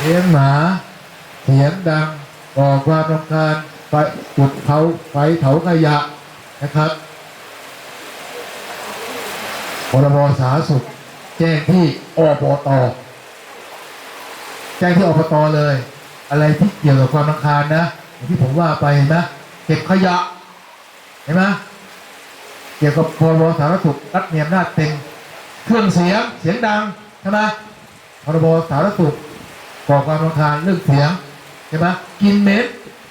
เลี้ยงหมาเสียงดังก่อความรำคาญไฟจุดเผาไฟเผาขยะนะครับพรบสาธารณสุข แจ้งที่อบตแจ้งที่อบตเลย อะไรที่เกี่ยวกับความรำคาญนะอย่างที่ผมว่าไปเห็นไหมเก็บขยะเห็นไหมเกี่ยวกับพรบสาธารณสุขรัฐมีอำนาจเต็มเครื่องเสียงเสียงดังใช่ไหมพรบสาธารณสุข ก่อความรำคาญเรื่องเสียงใช่ไหมกินเหม็น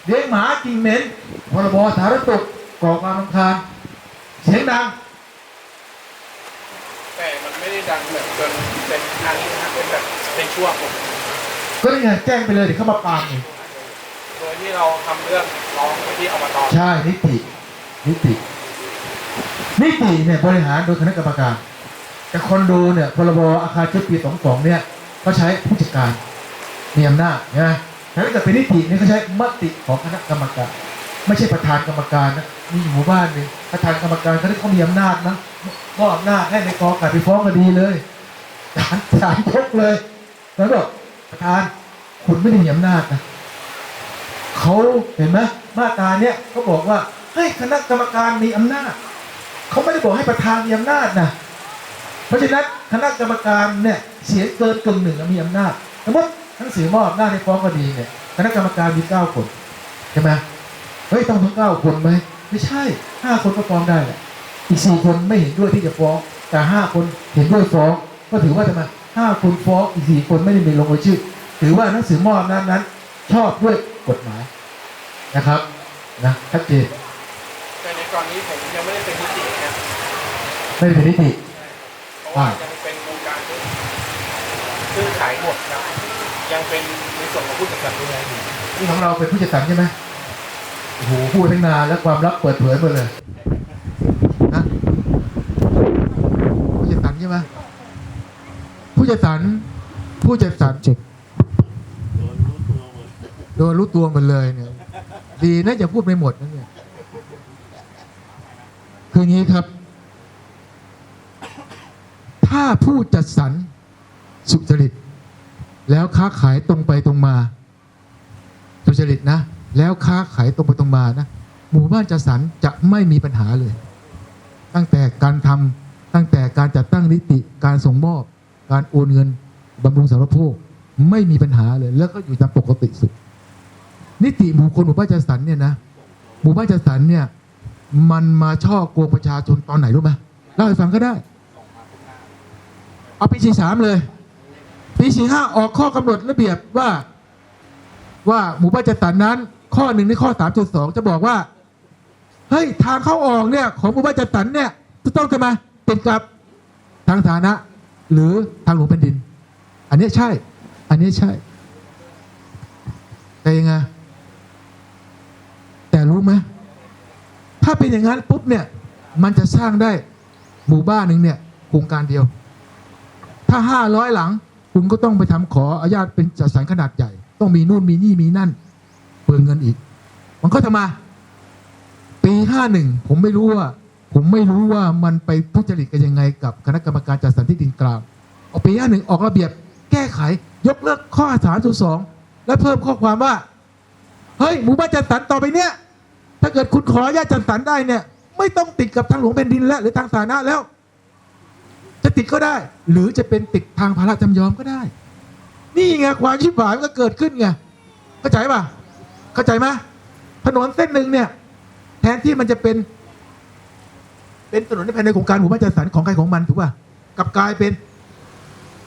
เลี้ยงหมากินเหม็นพรบสาธารณสุขก่อความรำคาญเสียงดังแต่มันไม่ได้ดังแบบจนเป็นอันนี้นะครับเป็นแบบเป็นช่วงก็นี่ไงแจ้งไปเลยเดี๋ยวเข้ามาปรามอีกโดยที่เราทำเรื่องร้องไปที่อบตใช่นิตินิตินิติเนี่ยบริหารโดยคณะกรรมการแต่คอนโดเนี่ยพรบอาคารชุดปีสองสองเนี่ยก็ใช้ผู้จัดการ มีอำนาจนะแต่ถ้าเกิดเป็นนิติเนี่ยเขาใช้มติของคณะกรรมการ ไม่ใช่ประธานกรรมการนะมีหมู่บ้านหนึ่งประธานกรรมการเขาได้เขามีอำนาจนะมอบอำนาจให้ในกองการไปฟ้องคดีเลยศาลศาลยกเลย แล้วบอกประธานคุณไม่ได้มีอำนาจนะเขาเห็นไหมมาตราเนี้ยเขาบอกว่าให้คณะกรรมการมีอำนาจเขาไม่ได้บอกให้ประธานมีอำนาจนะเพราะฉะนั้นคณะกรรมการเนี่ยเสียงเกินกึ่งหนึ่งมีอำนาจสมมติ หนังสือมอบอำนาจให้ฟ้องคดีเนี่ยคณะกรรมการมีเก้าคนใช่ไหมเฮ้ยต้องทั้งเก้าคนไหมไม่ใช่ห้าคนก็ฟ้องได้แหละอีกสี่คนไม่เห็นด้วยที่จะฟ้อง แต่ห้าคนเห็นด้วยฟ้อง ก็ถือว่าทำไมห้าคนฟ้องอีกสี่คนไม่ได้มีลงรายชื่อ ถือว่าหนังสือมอบอำนาจนั้น ชอบด้วยกฎหมายนะครับนะชัดเจนแต่ในกรณีผมยังไม่ได้เป็นนิตินะไม่ได้เป็นนิติเพราะว่ายังเป็นวงการที่ซื้อขายหมดครับ ยังเป็นในส่วนของผู้จัดการดูแลอยู่นี่ของเราเป็นผู้จัดสรรใช่ไหมโอ้โหพูดตั้งนานแล้วความลับเปิดเผยหมดเลยนะผู้จัดสรรใช่ไหมผู้จัดสรรผู้จัดสรรเจ็บโดนรู้ตัวหมดเลยเนี่ย ดีนะอย่าพูดไม่หมดนะเนี่ยคืออย่างนี้ครับ ถ้าผู้จัดสรรสุจริต แล้วค้าขายตรงไปตรงมาสุจริตนะ แล้วค้าขายตรงไปตรงมานะหมู่บ้านจัดสรรจะไม่มีปัญหาเลย ตั้งแต่การทำตั้งแต่การจัดตั้งนิติการส่งมอบ การโอนเงินบำรุงสารโภคไม่มีปัญหาเลย แล้วก็อยู่ตามปกติสุด นิติหมู่คนหมู่บ้านจัดสรรเนี่ยนะหมู่บ้านจัดสรรเนี่ย มันมาช่อโกงประชาชนตอนไหนรู้ไหมเล่าให้ฟังก็ได้ เอาปีสี่สามเลย ปีสี่ห้าออกข้อกำหนดระเบียบว่า ว่าหมู่บ้านจัดสรรนั้น ข้อหนึ่งในข้อสามจุดสองจะบอกว่าเฮ้ยทางเข้าออกเนี่ย ของหมู่บ้านจัดสรรเนี่ยจะต้องจะมาติดกับทางสาธารณะหรือทางหลวงแผ่นดิน อันนี้ใช่ อันนี้ใช่แต่ยังไงแต่รู้ไหมถ้าเป็นอย่างนั้นปุ๊บเนี่ย มันจะสร้างได้หมู่บ้านหนึ่งเนี่ยโครงการเดียว ถ้าห้าร้อยหลัง คุณก็ต้องไปทำขออนุญาตเป็นจัดสรรขนาดใหญ่ ต้องมีนู่นมีนี่มีนั่นเปลืองเงินอีก มันก็จะมา ปีห้าหนึ่งผมไม่รู้ว่า ผมไม่รู้ว่ามันไปทุจริตกันยังไง กับคณะกรรมการจัดสรรที่ดินกลางเอาปีห้าหนึ่งออกระเบียบ แก้ไข ยกเลิกข้อสามสองและเพิ่มข้อความว่าเฮ้ยหมู่บ้านจัดสรรต่อไปเนี้ยถ้าเกิดคุณขออนุญาตจัดสรรได้เนี่ย ไม่ต้องติดกับทางหลวงแผ่นดินแล้วหรือทางสาธารณะแล้ว จะติดก็ได้ หรือจะเป็นติดทางภาระจำยอมก็ได้ นี่ไงความชิบหายมันก็เกิดขึ้นไงเข้าใจป่ะเข้าใจไหมถนนเส้นหนึ่งเนี่ย แทนที่มันจะเป็น เป็นถนนในภายในโครงการหมู่บ้านจัดสรรของใครของมันถูกป่ะกลับกลายเป็น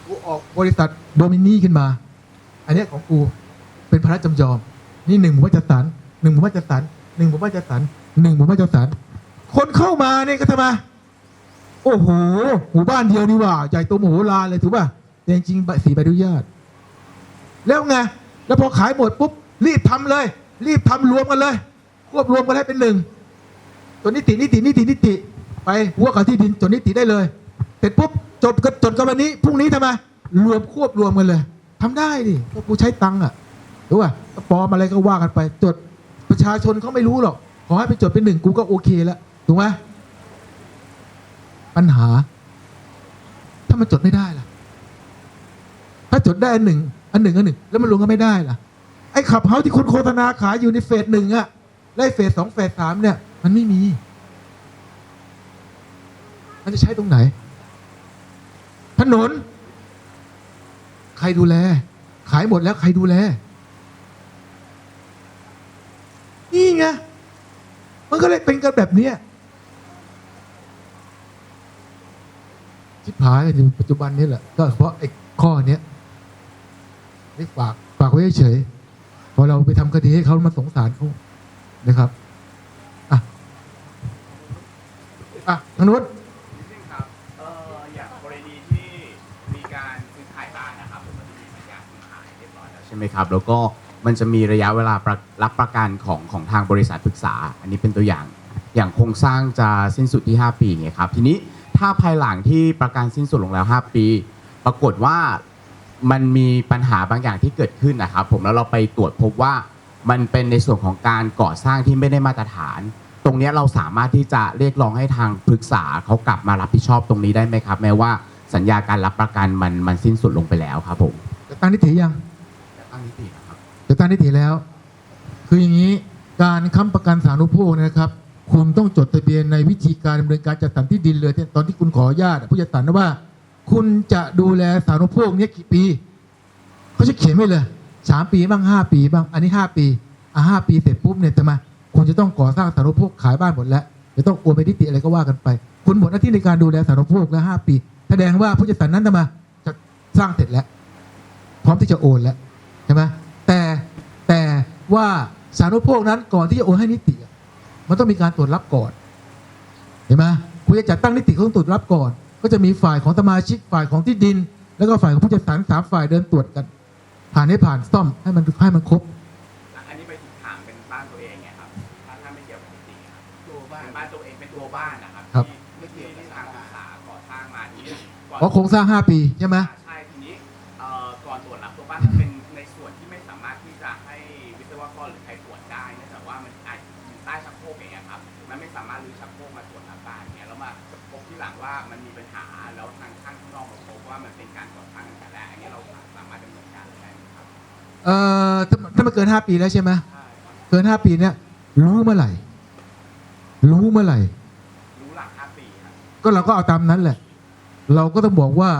กูออกบริษัทโดมินีขึ้นมา อันนี้ของกูเป็นภาระจำยอม นี่หนึ่งหมู่บ้านจัดสรรหนึ่งหมู่บ้านจัดสรรหนึ่งหมู่บ้านจัดสรรหนึ่งหมู่บ้านจัดสรรคนเข้ามาเนี่ยก็ทำไม โอ้โหหมู่บ้านเดียวนี่ว่าใหญ่โตมโหฬารเลยถูกป่ะแต่จริงๆใบสีใบอนุญาต แล้วไงแล้วพอขายหมดปุ๊บรีบทำเลย รีบทำรวมกันเลย ควบรวมกันให้เป็นหนึ่งตัวนิตินิตินิตินิติ ไปหัวกับที่ดินจดนิติได้เลยเสร็จปุ๊บจดกันจดกันวันนี้พรุ่งนี้ทำไมรวมควบรวมกันเลยทำได้ดิก็กูใช้ตังค์อะรู้ป่ะปลอมอะไรก็ว่ากันไป จดประชาชนเขาไม่รู้หรอกขอให้ไปจดเป็นหนึ่งกูก็โอเคแล้วถูกไหม ปัญหา ถ้ามันจดไม่ได้ล่ะ ถ้าจดได้อันหนึ่ง อันหนึ่งอันหนึ่ง แล้วมันรวมกันไม่ได้ล่ะ ไอ้ขับเฮาที่คุณโฆษณาขายอยู่ในเฟสหนึ่งอะและเฟสสองเฟสสามเนี่ย มันไม่มี มันจะใช้ตรงไหน ถนน ใครดูแล ขายหมดแล้วใครดูแล นี่ไงมันก็เลยเป็นกันแบบเนี้ย ชิบหายกันปัจจุบันนี้แหละ ก็เพราะไอ้ข้อเนี้ยนี่ฝากฝากไว้เฉยพอเราไปทำคดีให้เขามาสงสารเขานะครับอะอะทางนู้นนิดนึงครับอ่ออย่างกรณีที่มีกานรับผมมันใช่ไหมครับ แล้วก็มันจะมีระยะเวลาระรับประกันของของทางบริษัทปรึกษา อันนี้เป็นตัวอย่าง อย่างโครงสร้างจะสิ้นสุดที่ 5 ปีไงครับ ทีนี้ ถ้าภายหลังที่ประกันสิ้นสุดลงแล้ว 5 ปี ปรากฏว่ามันมีปัญหาบางอย่างที่เกิดขึ้นนะครับ ผมแล้วเราไปตรวจพบว่ามันเป็นในส่วนของการก่อสร้างที่ไม่ได้มาตรฐาน ตรงเนี้ยเราสามารถที่จะเรียกร้องให้ทางปรึกษาเขากลับมารับผิดชอบตรงนี้ได้ไหมครับ แม้ว่าสัญญาการรับประกันมันมันสิ้นสุดลงไปแล้วครับผมจะตั้งนิติยังตั้งนิตินะครับจะตั้งนิติแล้ว คืออย่างนี้การค้ำประกันสาธารณูปโภคนะครับ คุณต้องจดทะเบียนในวิธีการดำเนินการจัดสรรที่ดินเลยตอนที่คุณขออนุญาตผู้จัดสรรนะว่า คุณจะดูแลสาธารณูปโภคเนี้กี่ปีเขาจะเขียนไว้เลยสามปีบ้างห้าปีบ้างอันนี้ห้าปีอะห้าปีเสร็จปุ๊บเนี่ยจะมาคุณจะต้องก่อสร้างสาธารณูปโภคขายบ้านหมดแล้วจะต้องโอนไปนิติอะไรก็ว่ากันไป คุณหมดหน้าที่ในการดูแลสาธารณูปโภคแล้วห้าปี แสดงว่าผู้จัดสรรนั้นจะมาจะสร้างเสร็จแล้ว พร้อมที่จะโอนแล้วใช่ไหมแต่แต่ว่าสาธารณูปโภคนั้นก่อนที่จะโอนให้นิติ มันต้องมีการตรวจรับก่อนเห็นไหมคุณจะจัดตั้งนิติเขาต้องตรวจรับก่อน ก็จะมีฝ่ายของสมาชิกฝ่ายของที่ดิน แล้วก็ฝ่ายของผู้จัดสรรสามฝ่ายเดินตรวจกัน ผ่านให้ผ่านซ่อมให้มันให้มันครบอันนี้ไปถึงถามเป็นบ้านตัวเองไงครับถ้าถ้าไม่เกี่ยวกับนิติครับตัวบ้านเป็นบ้านตัวเองเป็นตัวบ้านนะครับครับที่ไม่เกี่ยวกับทางปรึกษาก่อสร้างมาทีนี้ก่อน เพราะโครงสร้าง5ปีใช่ไหม เอ่อถ้าถ้ามันเกิน5ปีแล้วใช่ไหมเกิน5ปีเนี่ยรู้เมื่อไหร่ รู้เมื่อไหร่ รู้หลังห้าปีครับก็เราก็เอาตามนั้นแหละ เราก็ต้องบอกว่า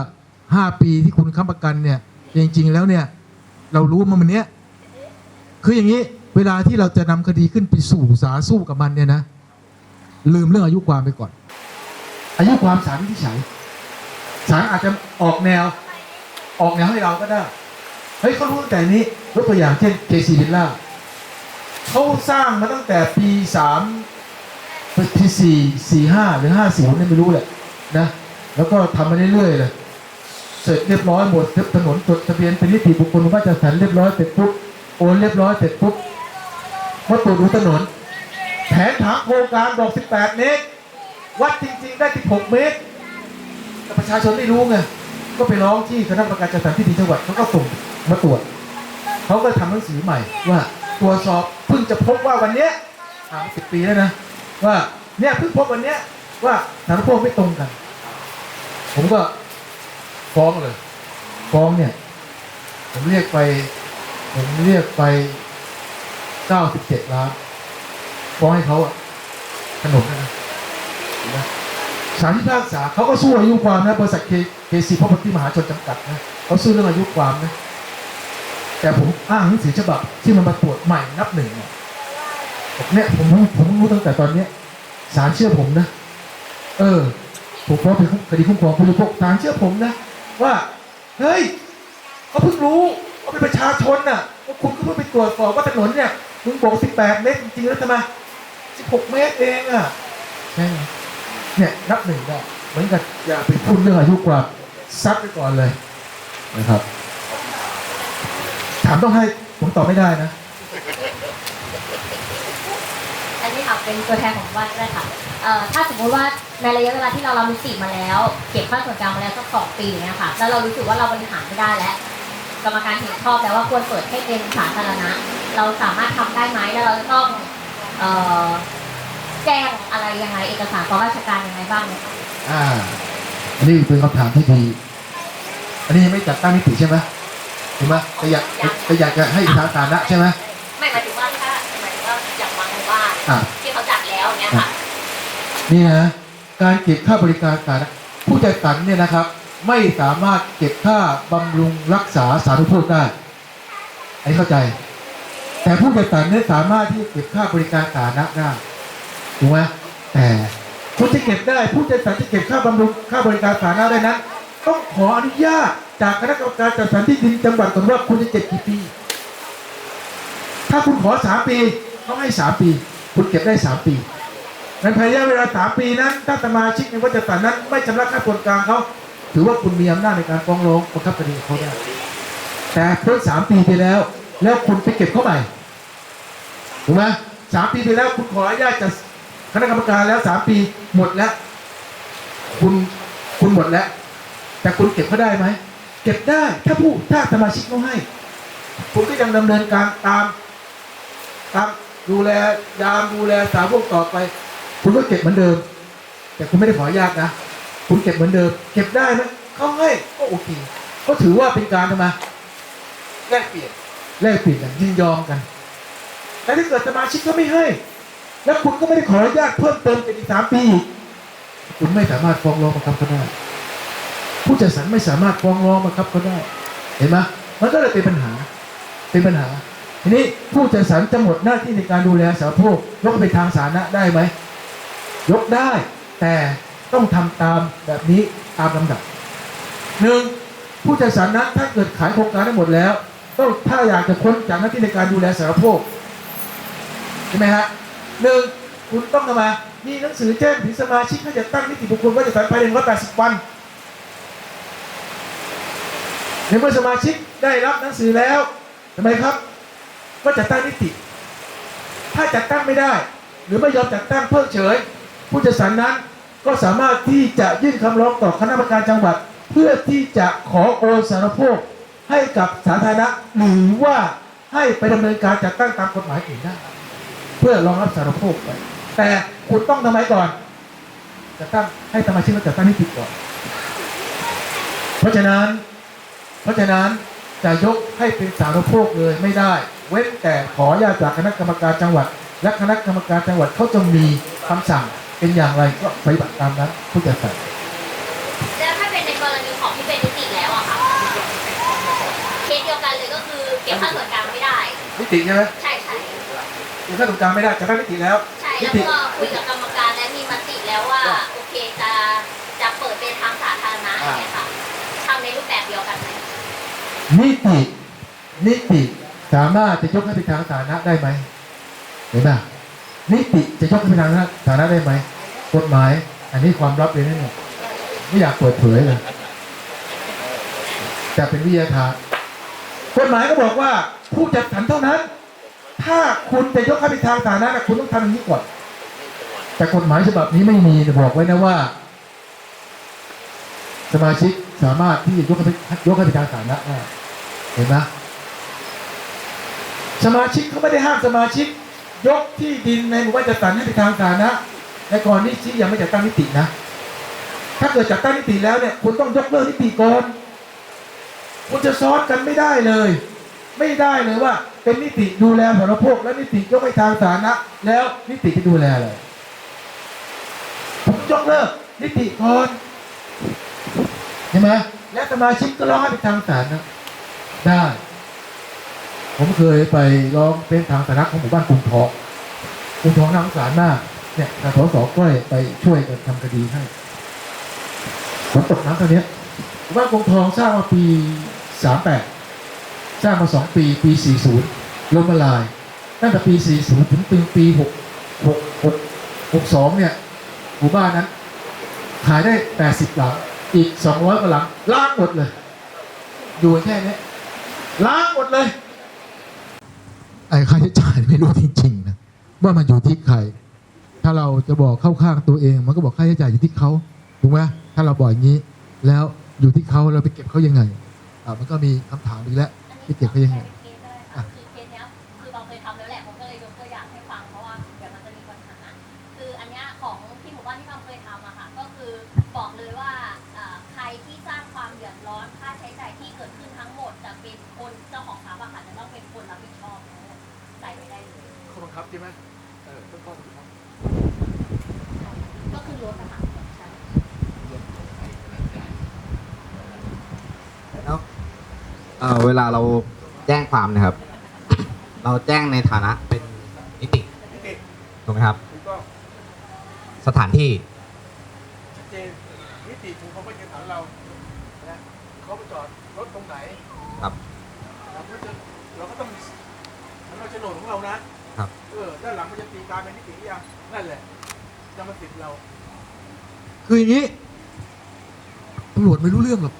ห้าปีที่คุณค้ำประกันเนี่ย จริง ๆ แล้วเนี่ย เรารู้มามันเนี้ยคืออย่างนี้เวลาที่เราจะนำคดีขึ้นไปสู่ศาลสู้กับมันเนี่ยนะ ลืมเรื่องอายุความไปก่อน อายุความศาลวินิจฉัยศาลอาจจะออกแนว ออกแนวให้เราก็ได้ เฮ้ยเขารู้ตั้งแต่นี้ ยกตัวอย่างเช่นเคซีวิลล่าเขาสร้างมาตั้งแต่ปีสามปีสี่สี่ห้าหรือห้าสี่ผมไม่รู้แหละนะ แล้วก็ทำมาเรื่อยๆเลยเสร็จเรียบร้อยหมดถนนจดทะเบียนเป็นนิติบุคคลว่าจะสันเรียบร้อยเสร็จปุ๊บโอนเรียบร้อยเสร็จปุ๊บมาตรวจดูถนน แผนผังโครงการบอก 18 เมตร วัดจริง ๆ ได้ 16 เมตร แต่ประชาชนไม่รู้ไงก็ไปร้องที่คณะกรรมการจัดสรรที่ดินจังหวัดเขาก็ส่งมาตรวจ เขาก็ทำหนังสือใหม่ ว่าตรวจสอบเพิ่งจะพบว่าวันเนี้ยผ่านสิบปีแล้วนะว่าเนี่ยเพิ่งพบวันเนี้ยว่าสารพวกไม่ตรงกัน ผมก็ฟ้องเลยฟ้องเนี่ย ผมเรียกไป ผมเรียกไปเก้าสิบเจ็ดล้านฟ้องให้เขาอะขนมนะนะศาลพิพากษาเขาก็สู้อายุความนะบริษัทเคซีพ r o p e r t y มหาชนจำกัดนะเขาสู้เรื่องอายุความนะ แต่ผมอ้างหนังสือฉบับที่มันมาตรวจใหม่นับหนึ่งเนี่ยเนี่ยผมรู้ผมรู้ตั้งแต่ตอนเนี้ยศาลเชื่อผมนะ เออ ผมฟ้องเป็นคดีคุ้มครองผู้บริโภคศาลเชื่อผมนะ ว่า เฮ้ยเขาเพิ่งรู้ว่าเป็นประชาชนน่ะว่าคุณก็เพิ่งไปตรวจสอบว่าถนนเนี่ยมึงบอก18เมตรจริงๆแล้วทำไม16เมตรเองอะใช่ไหมเนี่ยนับหนึ่งได้เหมือนกับอย่าไปพูดเรื่องอายุควาซัดไปก่อนเลยนะครับามต้องให้ ผมตอบไม่ได้นะ อันนี้ค่ะเป็นตัวแทนของวัดก็ได้ค่ะเอ่อถ้าสมมติว่าในระยะเวลาที่เรารับนิติมาแล้ว เก็บค่าส่วนกลางมาแล้วสักสองปีอย่างเงี้ยค่ะ แล้วเรารู้สึกว่าเราบริหารไม่ได้แล้ว กรรมการเห็นชอบแล้วว่าควรเปิดให้เป็นสาธารณะ เราสามารถทำได้ไหมแล้วเราจะต้องเอ่อแจ้งอะไรยังไงเอกสารต่อราชการยังไงบ้างเนี่ยค่ะอ่า อันนี้เป็นคำถามที่ดี อันนี้ยังไม่จัดตั้งนิติใช่ไหม ถูกไหมแต่อยากแต่อยากจะให้ทางสาธารณะใช่ไหมไม่หมายถึงว่าถ้าหมายถึงว่าอย่างบางหมู่บ้านอะที่เขาจัดแล้วเนี้ยค่ะนี่นะการเก็บค่าบริการสาธารณะผู้จัดสรรเนี่ยนะครับ ไม่สามารถเก็บค่าบำรุงรักษาสาธารณูปโภคได้อันนี้เข้าใจ แต่ผู้จัดสรรเนี่ยสามารถที่จะเก็บค่าบริการสาธารณะได้ถูกไหมแต่คุณจะเก็บได้ผู้จัดสรรจะเก็บค่าบำรุงค่าบริการสาธารณะได้นั้นต้องขออนุญาต จากคณะกรรมการจัดสรรที่ดินจังหวัดก่อนว่าคุณจะเก็บกี่ปี ถ้าคุณขอสามปีต้องให้สามปี คุณเก็บได้สามปีในภายในระยะเวลาสามปีนั้นถ้าสมาชิกในวัดจัดสรรนั้น ไม่ชำระค่าส่วนกลางเขาถือว่าคุณมีอำนาจในการฟ้องร้องบังคับคดีกับเขาได้แต่เพิ่งสามปีไปแล้ว แล้วคุณไปเก็บเขาใหม่ถูกไหมสามปีไปแล้วคุณขออนุญาตจากคณะกรรมการแล้วสามปีหมดแล้ว คุณคุณหมดแล้ว แต่คุณเก็บเขาได้ไหม เก็บได้ถ้าผู้ถ้าสมาชิกเขาให้คุณก็ยังดำเนินการตามตามดูแลยามดูแลสาวกต่อไป คุณก็เก็บเหมือนเดิม แต่คุณไม่ได้ขออนุญาตนะคุณเก็บเหมือนเดิม เก็บได้ไหมเขาให้ก็โอเคก็ถือว่าเป็นการทำไมแลกเปลี่ยนแลกเปลี่ยนกันยินยอมกันแต่ถ้าเกิดสมาชิกก็ไม่ให้ แล้วคุณก็ไม่ได้ขออนุญาตเพิ่มเติมเป็นอีกสามปีอีกคุณไม่สามารถฟ้องร้องบังคับเขาได้ ผู้จัดสรรไม่สามารถฟ้องร้องบังคับเขาได้ เห็นไหมมันก็เลยเป็นปัญหา เป็นปัญหา ทีนี้ผู้จัดสรรจะหมดหน้าที่ในการดูแลสาธารณูปโภคยกไปทางสาธารณะได้ไหม ยกได้ แต่ต้องทำตามแบบนี้ตามลำดับหนึ่งผู้จัดสรรนั้นถ้าเกิดขายโครงการได้หมดแล้วต้องถ้าอยากจะพ้นจากหน้าที่ในการดูแลสาธารณูปโภคใช่ไหมฮะหนึ่งคุณต้องทำไมามีหนังสือแจ้งถึงสมาชิกให้จัดตั้งนิติบุคคลว่าจะสรรภายในร้อยแปดสิบวัน ในเมื่อสมาชิกได้รับหนังสือแล้วทำไมครับ ก็จัดตั้งนิติ ถ้าจัดตั้งไม่ได้ หรือไม่ยอมจัดตั้งเพิกเฉย ผู้จัดสรรนั้นก็สามารถที่จะยื่นคำร้องต่อคณะกรรมการจังหวัด เพื่อที่จะขอโอนสารโภคให้กับสาธารณะหรือว่าให้ไปดำเนินการจัดตั้งตามกฎหมายอื่นได้เพื่อรองรับสารโภคไปแต่คุณต้องทำไมก่อนจัดตั้งให้สมาชิกมาจัดตั้งนิติก่อน เพราะฉะนั้น เพราะฉะนั้นจะยกให้เป็นสาธารณโภคเลยไม่ได้ เว้นแต่ขออนุญาตจากคณะกรรมการจังหวัด และคณะกรรมการจังหวัดเขาจะมีคำสั่งเป็นอย่างไรก็ปฏิบัติตามนั้นผู้จัดสรรแล้วถ้าเป็นในกรณีของที่เป็นนิติแล้วอะค่ะเคสเดียวกันเลยก็คือเก็บค่าส่วนกลางไม่ได้นิติใช่ไหมใช่ใช่คือถ้าตรงกลางไม่ได้จะได้นิติแล้วใช่นิแล้วติก็ นิติ นิติสามารถจะยกให้เป็นทางสาธารณะได้ไหมเห็นไหมนิติจะยกให้เป็นทางสาธารณะได้ไหมกฎหมาย อันนี้ความลับเลยนะเนี่ยไม่อยากเปิดเผยเลยแต่เป็นวิทยาทานกฎหมายก็บอกว่าผู้จัดสรรเท่านั้น ถ้าคุณจะยกให้เป็นทางสาธารณะนะคุณต้องทำอย่างนี้ก่อนแต่กฎหมายฉบับนี้ไม่มีบอกไว้นะว่า สมาชิกสามารถที่จะยกให้ยกให้เป็นทางสาธารณะได้ ห็นไหมสมาชิกเขาไม่ได้ห้ามสมาชิก ยกที่ดินในหมู่บ้านจัดสรรให้เป็นทางสาธารณะในกรณีที่ยังไม่จัดตั้งนิตินะ ถ้าเกิดจัดตั้งนิติแล้วเนี่ยคุณต้องยกเลิกนิติก่อนคุณจะซ้อนกันไม่ได้เลย ไม่ได้เลยว่า เป็นนิติดูแลสารโภคและนิติยกไปทางสาธารณะ แล้วนิติจะดูแลอะไรผมยกเลิกนิติก่อนใช่ไหมและสมาชิกก็ร้องให้เป็นทางสาธารณะ ได้ ผมเคยไปร้องเป็นทางสาธารณะของหมู่บ้านกรุงทองกรุงทองน่าสงสารมากเนี่ยทางสสก้อยไปช่วยกันทำคดีให้ฝนตกน้ำตอนนี้หมู่บ้านกรุงทองสร้างมาปีสามแปดสร้างมาสองปี ปีสี่ศูนย์ล้มละลายตั้งแต่ปีสี่ศูนย์ถึงปีปีหกหกหกหกสองเนี่ยหมู่บ้านนั้นขายได้แปดสิบหลังอีกสองร้อยกว่าหลังล้างหมดเลยอยู่แค่นี้ ล้างหมดเลยไอ้ค่าใช้จ่ายไม่รู้จริงๆนะว่ามันอยู่ที่ใคร ถ้าเราจะบอกเข้าข้างตัวเอง มันก็บอกค่าใช้จ่ายอยู่ที่เขาถูกไหมถ้าเราบอกอย่างนี้ แล้วอยู่ที่เขาเราไปเก็บเขายังไงอ่ามันก็มีคำถามอีกแล้วไปเก็บเขายังไง คือเคสเนี้ยคือเราเคยทำแล้วแหละผมก็เลยยกตัวอย่างให้ฟังเพราะว่าเดี๋ยวมันจะมีปัญหา คืออันเนี้ยของที่หมู่บ้านที่เราเคยทำอะค่ะ ก็คือบอกเลยว่าเอ่อใครที่สร้างความเดือดร้อนค่าใช้จ่ายที่เกิดขึ้นทั้งหมดจะเป็นคน ใช่ไหมเออต้นข้อบังคับ ก็คือลดนะคะใช่ แล้ว เอ่อเวลาเราแจ้งความนะครับ เราแจ้งในฐานะเป็นนิตินิติถูกไหมครับ ถูกต้องสถานที่ชัดเจนนิติถูกเขาไม่ใช่ฐานเรานะเขาไปจอดรถตรงไหนครับ เราก็จะเราก็ต้องมีเราโฉนดของเรานะครับ เออด้านหลังมันจะตีการเป็นนิติหรือยังนั่นแหละจะมาติดเรา คืออย่างนี้ตำรวจไม่รู้เรื่องหรอก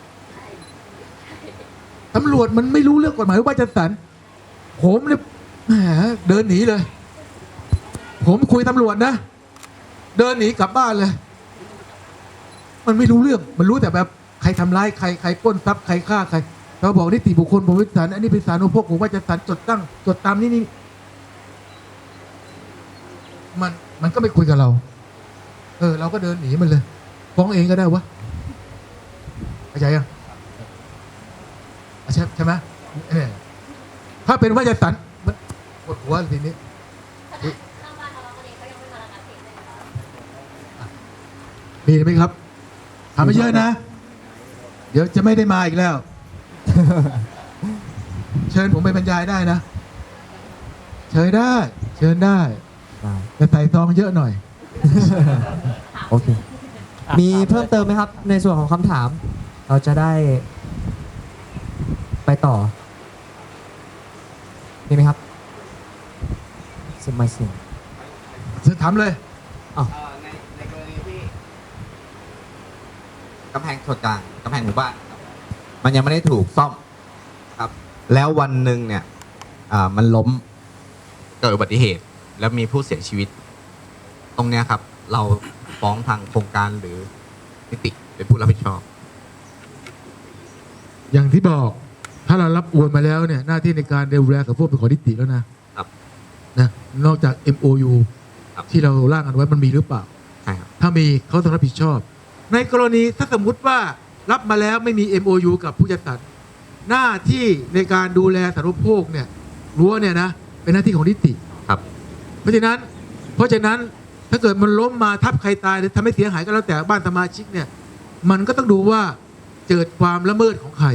ตำรวจมันไม่รู้เรื่องกฎหมายว่าจะสันผมเนี่ยแหมเดินหนีเลย ผมคุยตำรวจนะ เดินหนีกลับบ้านเลย มันไม่รู้เรื่อง มันรู้แต่แบบใครทำร้ายใครใครปล้นทรัพย์ใครฆ่าใครเราบอกนิติบุคคลผมวิสารอันนี้เป็นสารอุปโภคผมว่าจะสารจดตั้งจดตามนี่นี่มันมันก็ไม่คุยกับเรา เออ เราก็เดินหนีมันเลยฟ้องเองก็ได้วะเข้าใจยังอ่ ใช่ใช่ไหมเออถ้าเป็นว่าจะสันมันปวดหัวทีนี้ ข้างบ้านเราเราก็เองก็ยังไม่มาระงับเหตุเลยนะคะ มีไหมครับทำไม่เยอะนะ เดี๋ยวจะไม่ได้มาอีกแล้ว เชิญผมไปบรรยายได้นะ เชิญได้ เชิญได้แต่ใส่ซองเยอะหน่อย โอเค มีเพิ่มเติมไหมครับ ในส่วนของคำถาม เราจะได้ ไปต่อ มีไหมครับสมัยสิงถามเลยเอ่อในในกรณีที่กำแพงส่วนกลางกำแพงหมู่บ้านครับมันยังไม่ได้ถูกซ่อมครับ แล้ววันหนึ่งเนี่ยอ่ามันล้มเกิดอุบัติเหตุ แล้วมีผู้เสียชีวิต ตรงเนี้ยครับ เราฟ้องทางโครงการหรือนิติเป็นผู้รับผิดชอบ อย่างที่บอก ถ้าเรารับอวนมาแล้วเนี่ยหน้าที่ในการดูแลกับพวกเป็นของนิติแล้วนะครับนะนอกจาก MOU ครับ ที่เราร่างกันไว้มันมีหรือเปล่า ใช่ครับ ถ้ามีเขาต้องรับผิดชอบ ในกรณีถ้าสมมุติว่ารับมาแล้วไม่มี MOU กับผู้จัดสรรหน้าที่ในการดูแลสาธารณูปโภคเนี่ยรั้วเนี่ยนะเป็นหน้าที่ของนิติ ครับ เพราะฉะนั้น เพราะฉะนั้นถ้าเกิดมันล้มมาทับใครตายหรือทำให้เสียหายก็แล้วแต่บ้านสมาชิกเนี่ย มันก็ต้องดูว่าเกิดความละเมิดของใคร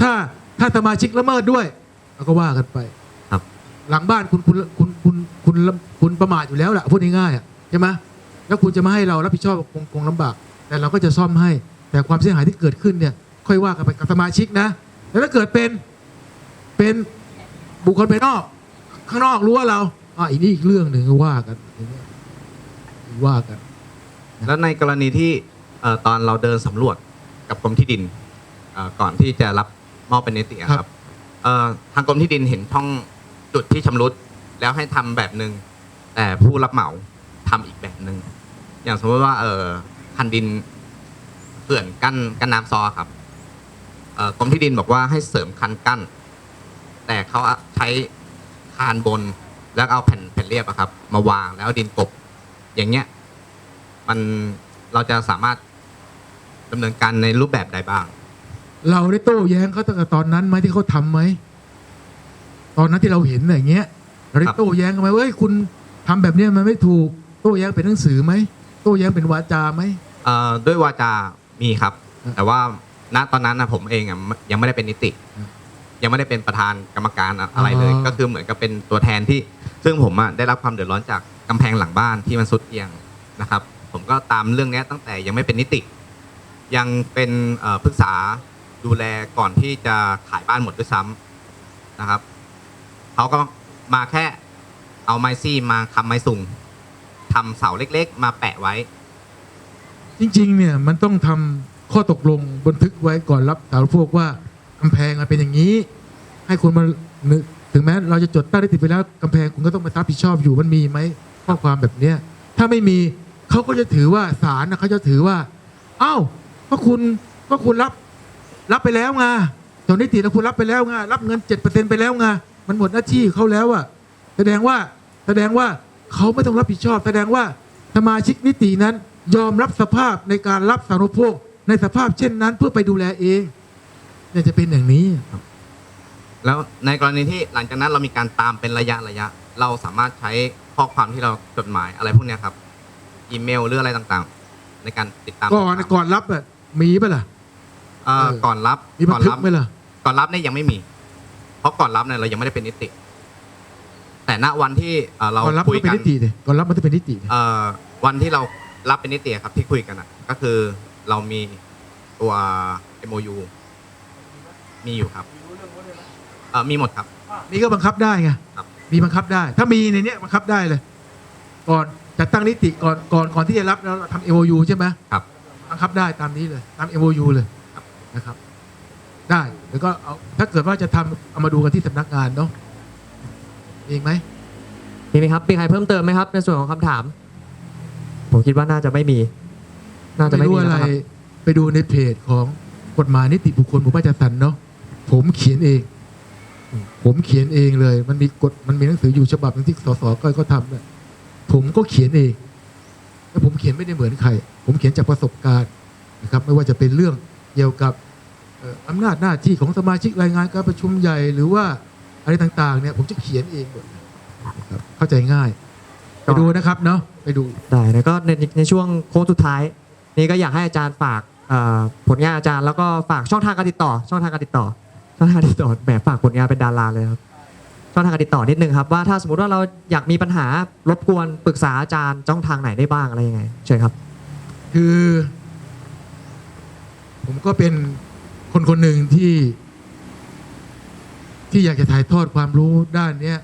ถ้าถ้าสมาชิกละเมิดด้วยเราก็ว่ากันไปครับ หลังบ้านคุณคุณคุณคุณคุณคุณคุณประมาทอยู่แล้วแหละพูดง่ายๆอะใช่ไหมแล้วคุณจะมาให้เรารับผิดชอบคงคงลำบาก แต่เราก็จะซ่อมให้ แต่ความเสียหายที่เกิดขึ้นเนี่ย ค่อยว่ากันไปกับสมาชิกนะแล้วถ้าเกิดเป็นเป็นบุคคลภายนอก ข้างนอกรู้ว่าเราอะอีกนี่อีกเรื่องหนึ่งก็ว่ากันอย่างเงี้ยว่ากัน แล้วในกรณีที่เอ่อตอนเราเดินสำรวจกับกรมที่ดินเอ่อก่อนที่จะรับ มอบเป็นนิติอะครับเอ่อทางกรมที่ดินเห็นช่องจุดที่ชำรุด แล้วให้ทำแบบหนึ่งแต่ผู้รับเหมาทำอีกแบบหนึ่งอย่างสมมติว่า เออคันดินเขื่อนกั้นกั้นน้ำซอครับ เอ่อกรมที่ดินบอกว่าให้เสริมคันกั้น แต่เขาใช้คานบนแล้วเอาแผ่นแผ่นเรียบอะครับ มาวางแล้วเอาดินกลบอย่างเงี้ย มันเราจะสามารถดำเนินการในรูปแบบใดบ้าง เราได้โต้แย้งเขาตั้งแต่ตอนนั้นไหมที่เขาทำไหมตอนนั้นที่เราเห็นน่ะอย่างเงี้ยเราได้ครับโต้แย้งกันไหมว่าเอ้ยคุณทำแบบเนี้ยมันไม่ถูกโต้แย้งเป็นหนังสือไหมโต้แย้งเป็นวาจาไหม เอ่อด้วยวาจา มีครับอืมแต่ว่าณตอนนั้นนะผมเองอะยังไม่ได้เป็นนิติอืมยังไม่ได้เป็นประธานกรรมการอะอะไรเลยอ๋อก็คือเหมือนกับเป็นตัวแทนที่ ซึ่งผมอะได้รับความเดือดร้อนจากกำแพงหลังบ้านที่มันสุดเอียงนะครับ ผมก็ตามเรื่องเนี้ยตั้งแต่ยังไม่เป็นนิติ ยังเป็นเอ่อปรึกษา ดูแลก่อนที่จะขายบ้านหมดด้วยซ้ำนะครับเขาก็มาแค่เอาไม้ซี่มาคำไม้สุงทำเสาเล็กๆ มาแปะไว้ จริงๆ เนี่ยมันต้องทำข้อตกลงบันทึกไว้ก่อนรับสารพวกว่ากำแพงมันเป็นอย่างนี้ ให้คุณมานึกถึงแม้เราจะจดตั้งนิติดไปแล้วกำแพงคุณก็ต้องมารับผิดชอบอยู่มันมีไหมข้อความแบบเนี้ยถ้าไม่มีเขาก็จะถือว่าศาลนะเขาจะถือว่า เอ้าก็คุณก็คุณรับ รับไปแล้วไงตอนนิติแล้วคุณรับไปแล้วไงรับเงินเจ็ดเปอร์เซ็นไปแล้วไงมันหมดหน้าที่เขาแล้วอะแสดงว่าแสดงว่าเขาไม่ต้องรับผิดชอบ แสดงว่าสมาชิกนิตินั้น ยอมรับสภาพในการรับสารุปโภคในสภาพเช่นนั้นเพื่อไปดูแลเองเนี่ยจะเป็นอย่างนี้แล้วในกรณีที่หลังจากนั้นเรามีการตามเป็นระยะระยะ เราสามารถใช้ข้อความที่เราจดหมายอะไรพวกเนี้ยครับ อีเมลหรืออะไรต่างๆ ในการติดตามก่อนก่อนรับอะมีปะล่ะเอ่อเออก่อนรับมีบัก่นอนทึกรับ ไหมล่ะก่อนรับเนี่ยยังไม่มี เพราะก่อนรับเนี่ยเรายังไม่ได้เป็นนิติ แต่ณวันที่เอ่อเราก่อนรับคุยก็เป็นกันนิติเลยก่อนรับมันจะเป็นนิติดิเอ่อวันที่เรารับเป็นนิติครับที่คุยกันอะก็คือเรามีตัว MOU มีอยู่ครับเอ่อมีหมดครับ นี่ก็บังคับได้ไงครับ มีบังคับได้ ถ้ามีในเนี้ยบังคับได้เลย ก่อนจัดตั้งนิติก่อนก่อนก่อนที่จะรับแล้วเราทำ MOU ใช่ไหมครับ บังคับได้ตามนี้เลยตาม MOU เลย นะครับ ได้แล้วก็เอาถ้าเกิดว่าจะทำเอามาดูกันที่สำนักงานเนาะมีอีกไหมมีไหมครับมีใครเพิ่มเติมไหมครับ ในส่วนของคำถาม ผมคิดว่าน่าจะไม่มี น่าจะไม่รู้มีอะไรนะครับไปดูในเพจของกฎหมายนิติบุคคลหมู่บ้านจัดสรรเนาะผมเขียนเอง ผมเขียนเองเลย มันมีกฎมันมีหนังสืออยู่ฉบับหนึงที่สสก้อยก็ทำเนี่ยผมก็เขียนเองแล้วผมเขียนไม่ได้เหมือนใคร ผมเขียนจากประสบการณ์นะครับ ไม่ว่าจะเป็นเรื่อง เกี่ยวกับเอ่ออำนาจหน้าที่ของสมาชิกรายงานการประชุมใหญ่หรือว่าอะไรต่างๆเนี่ยผมจะเขียนเองหมดนะครับเข้าใจง่ายไปดูนะครับเนาะไปดูได้แล้วก็ในในช่วงโค้งสุดท้าย นี่ก็อยากให้อาจารย์ฝากเอ่อผลงานอาจารย์แล้วก็ฝากช่องทางการติดต่อ ช่องทางการติดต่อ ช่องทางการติดต่อแหมฝากผลงานเป็นดาราเลยครับช่องทางการติดต่อนิดนึงครับว่าถ้าสมมติว่าเราอยากมีปัญหารบกวนปรึกษาอาจารย์ช่องทางไหนได้บ้างอะไรยังไงเชิญครับ คือ ผมก็เป็นคนคนหนึ่งที่ ที่อยากจะถ่ายทอดความรู้ด้านเนี้ย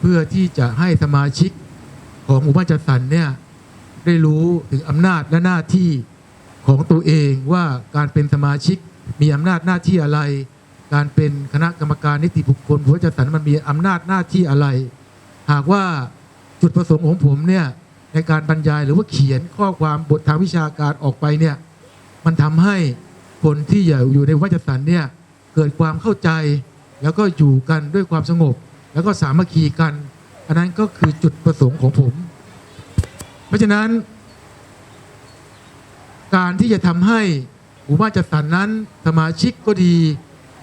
เพื่อที่จะให้สมาชิกของหมู่บ้านจัดสรรเนี่ยได้รู้ถึงอำนาจและหน้าที่ของตัวเองว่าการเป็นสมาชิกมีอำนาจหน้าที่อะไร การเป็นคณะกรรมการนิติบุคคลหมู่บ้านจัดสรรมันมีอำนาจหน้าที่อะไร หากว่าจุดประสงค์ของผมเนี่ยในการบรรยายหรือว่าเขียนข้อความบททางวิชาการออกไปเนี่ยมันทำให้ คนที่อยู่ในวัจสรรเนี่ยเกิดความเข้าใจแล้วก็อยู่กันด้วยความสงบ แล้วก็สามัคคีกัน อันนั้นก็คือจุดประสงค์ของผม เพราะฉะนั้น การที่จะทำให้หมู่บ้านจัดสรรนั้นสมาชิกก็ดี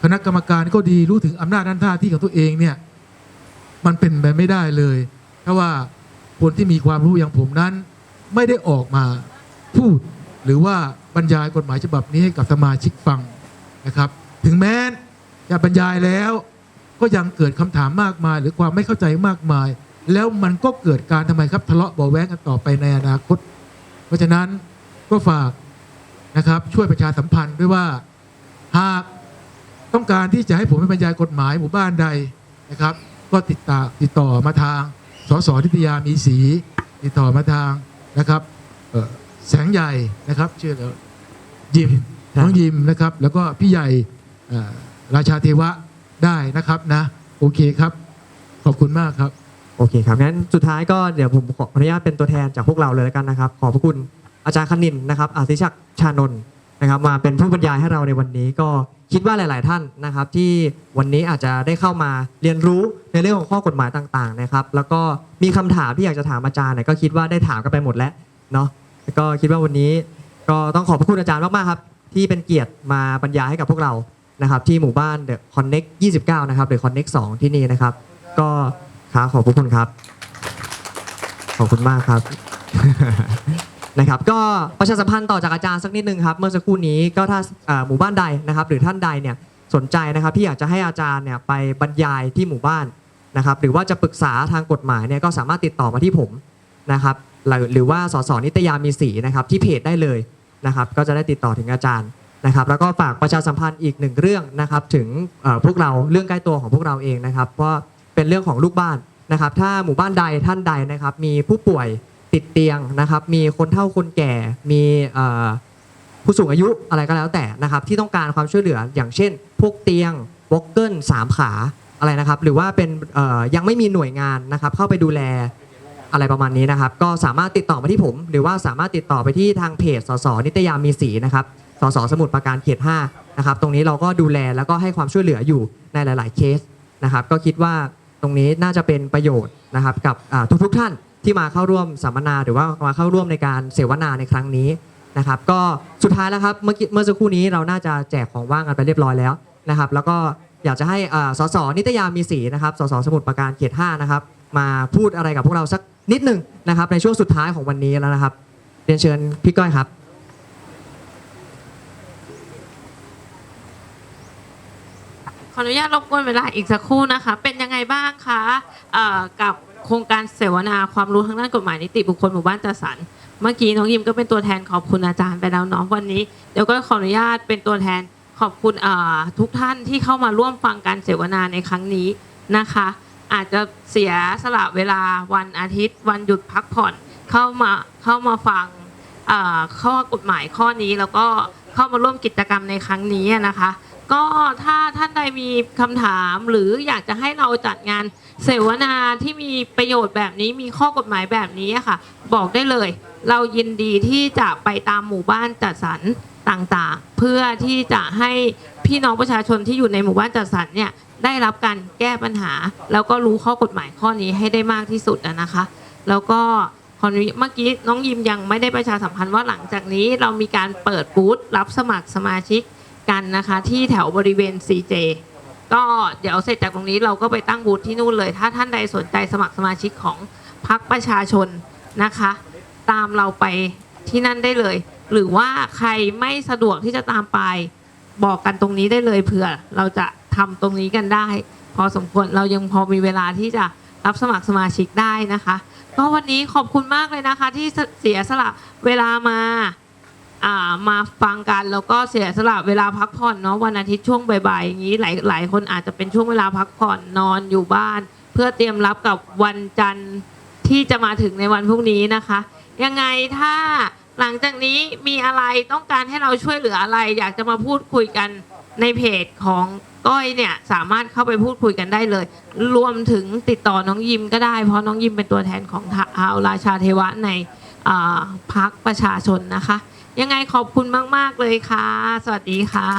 คณะกรรมการก็ดีรู้ถึงอำนาจหน้าที่ของตัวเองเนี่ยมันเป็นไปไม่ได้เลยถ้าว่าคนที่มีความรู้อย่างผมนั้น ไม่ได้ออกมาพูด หรือว่าบรรยายกฎหมายฉบับนี้ให้กับสมาชิกฟังนะครับ ถึงแม้จะบรรยายแล้ว ก็ยังเกิดคำถามมากมาย หรือความไม่เข้าใจมากมาย แล้วมันก็เกิดการทำไมครับทะเลาะเบาแวงกันต่อไปในอนาคต เพราะฉะนั้นก็ฝากนะครับช่วยประชาสัมพันธ์ด้วยว่าหากต้องการที่จะให้ผมไปบรรยายกฎหมายหมู่บ้านใดนะครับ ก็ติดตามติดต่อมาทางสสนิตยามีสีติดต่อมาทางนะครับ แสงใหญ่นะครับชื่อแล้วยิมน้องยิมนะครับ แล้วก็พี่ใหญ่ราชาเทวะได้นะครับนะ โอเคครับ ขอบคุณมากครับ โอเคครับงั้นสุดท้ายก็เดี๋ยวผมขออนุญาตเป็นตัวแทนจากพวกเราเลยแล้วกันนะครับ ขอบพระคุณอาจารย์คณินนะครับอาศิชักชานนท์นะครับ มาเป็นผู้บรรยายให้เราในวันนี้ก็คิดว่าหลาย ๆ ท่านนะครับ ที่วันนี้อาจจะได้เข้ามาเรียนรู้ในเรื่องของข้อกฎหมายต่าง ๆ นะครับ แล้วก็มีคำถามที่อยากจะถามอาจารย์เนี่ยก็คิดว่าได้ถามกันไปหมดแล้วเนาะ แล้วก็คิดว่าวันนี้ก็ต้องขอบพระคุณอาจารย์มากๆครับ ที่เป็นเกียรติมาบรรยายให้กับพวกเรานะครับ ที่หมู่บ้าน The Connect 29 นะครับหรือ Connect 2ที่นี่นะครับ ก็ครับขอบพระคุณครับ ขอบคุณมากครับ นะครับ ก็ประชาสัมพันธ์ต่อจากอาจารย์สักนิดนึงครับ เมื่อสักครู่นี้ก็ถ้าหมู่บ้านใดนะครับ หรือท่านใดเนี่ยสนใจนะครับที่อยากจะให้อาจารย์เนี่ยไปบรรยายที่หมู่บ้านนะครับ หรือว่าจะปรึกษาทางกฎหมายเนี่ยก็สามารถติดต่อมาที่ผมนะครับ หรือหรือว่าสสนิตยามีสีนะครับที่เพจได้เลยนะครับก็จะได้ติดต่อถึงอาจารย์นะครับแล้วก็ฝากประชาสัมพันธ์อีกหนึ่งเรื่องนะครับถึงพวกเราเรื่องใกล้ตัวของพวกเราเองนะครับเพราะเป็นเรื่องของลูกบ้านนะครับถ้าหมู่บ้านใดท่านใดนะครับมีผู้ป่วยติดเตียงนะครับมีคนเฒ่าคนแก่มีผู้สูงอายุอะไรก็แล้วแต่นะครับที่ต้องการความช่วยเหลืออย่างเช่น พวกเตียงวอกเกิลสามขาอะไรนะครับหรือว่าเป็นยังไม่มีหน่วยงานนะครับเข้าไปดูแล อะไรประมาณนี้นะครับ ก็สามารถติดต่อมาที่ผม หรือว่าสามารถติดต่อไปที่ทางเพจสสนิตยามีสีนะครับสสสมุทรปราการเขต5นะครับตรงนี้เราก็ดูแลแล้วก็ให้ความช่วยเหลืออยู่ในหลาย ๆ เคสนะครับ ก็คิดว่าตรงนี้น่าจะเป็นประโยชน์นะครับกับทุกๆท่านที่มาเข้าร่วมสัมมนาหรือว่ามาเข้าร่วมในการเสวนาในครั้งนี้นะครับ ก็สุดท้ายแล้วครับเมื่อกี้เมื่อสักครู่นี้เราน่าจะแจกของว่างกันไปเรียบร้อยแล้วนะครับ แล้วก็อยากจะให้สสนิตยามีสีนะครับสสสมุทรปราการเขต5นะครับ มาพูดอะไรกับพวกเราสักนิดหนึ่งนะครับ ในช่วงสุดท้ายของวันนี้แล้วนะครับ เรียนเชิญพี่ก้อยครับ ขออนุญาตรบกวนเวลาอีกสักครู่นะคะ เป็นยังไงบ้างคะเอ่อกับโครงการเสวนาความรู้ทางด้านกฎหมายนิติบุคคลหมู่บ้านจัดสรรเมื่อกี้น้องยิมก็เป็นตัวแทนขอบคุณอาจารย์ไปแล้วเนาะวันนี้เดี๋ยวก็ขออนุญาตเป็นตัวแทนขอบคุณเอ่อทุกท่านที่เข้ามาร่วมฟังการเสวนาในครั้งนี้นะคะ อาจจะเสียสละเวลาวันอาทิตย์ วันหยุดพักผ่อนเข้ามาเข้ามาฟังข้อกฎหมายข้อนี้แล้วก็เข้ามาร่วมกิจกรรมในครั้งนี้นะคะ ก็ถ้าท่านใดมีคำถามหรืออยากจะให้เราจัดงานเสวนาที่มีประโยชน์แบบนี้มีข้อกฎหมายแบบนี้ค่ะ บอกได้เลย เรายินดีที่จะไปตามหมู่บ้านจัดสรรต่างๆ เพื่อที่จะให้พี่น้องประชาชนที่อยู่ในหมู่บ้านจัดสรรเนี่ย ได้รับการแก้ปัญหา แล้วก็รู้ข้อกฎหมายข้อนี้ให้ได้มากที่สุดนะคะ แล้วก็ขอนเมื่อกี้น้องยิมยังไม่ได้ประชาสัมพันธ์ว่าหลังจากนี้เรามีการเปิดบูธรับสมัครสมาชิกกันนะคะ ที่แถวบริเวณ CJ ก็เดี๋ยวเสร็จจากตรงนี้เราก็ไปตั้งบูธที่นู่นเลย ถ้าท่านใดสนใจสมัครสมาชิกของพรรคประชาชนนะคะ ตามเราไปที่นั่นได้เลย หรือว่าใครไม่สะดวกที่จะตามไปบอกกันตรงนี้ได้เลยเผื่อเราจะ ทำตรงนี้กันได้ พอสมควรเรายังพอมีเวลาที่จะรับสมัครสมาชิกได้นะคะ ก็วันนี้ขอบคุณมากเลยนะคะ ที่เสียสละเวลามาอ่ามาฟังกันแล้วก็เสียสละเวลาพักผ่อนเนาะวันอาทิตย์ช่วงบ่ายๆอย่างนี้หลายหลายคนอาจจะเป็นช่วงเวลาพักผ่อนนอนอยู่บ้าน เพื่อเตรียมรับกับวันจันทร์ที่จะมาถึงในวันพรุ่งนี้นะคะ ยังไงถ้าหลังจากนี้มีอะไรต้องการให้เราช่วยเหลืออะไร อยากจะมาพูดคุยกันในเพจของ ก้อยเนี่ยสามารถเข้าไปพูดคุยกันได้เลย รวมถึงติดต่อน้องยิมก็ได้ เพราะน้องยิมเป็นตัวแทนของท้าวราชาเทวะในพักประชาชนนะคะ ยังไงขอบคุณมาก ๆ เลยค่ะ สวัสดีค่ะ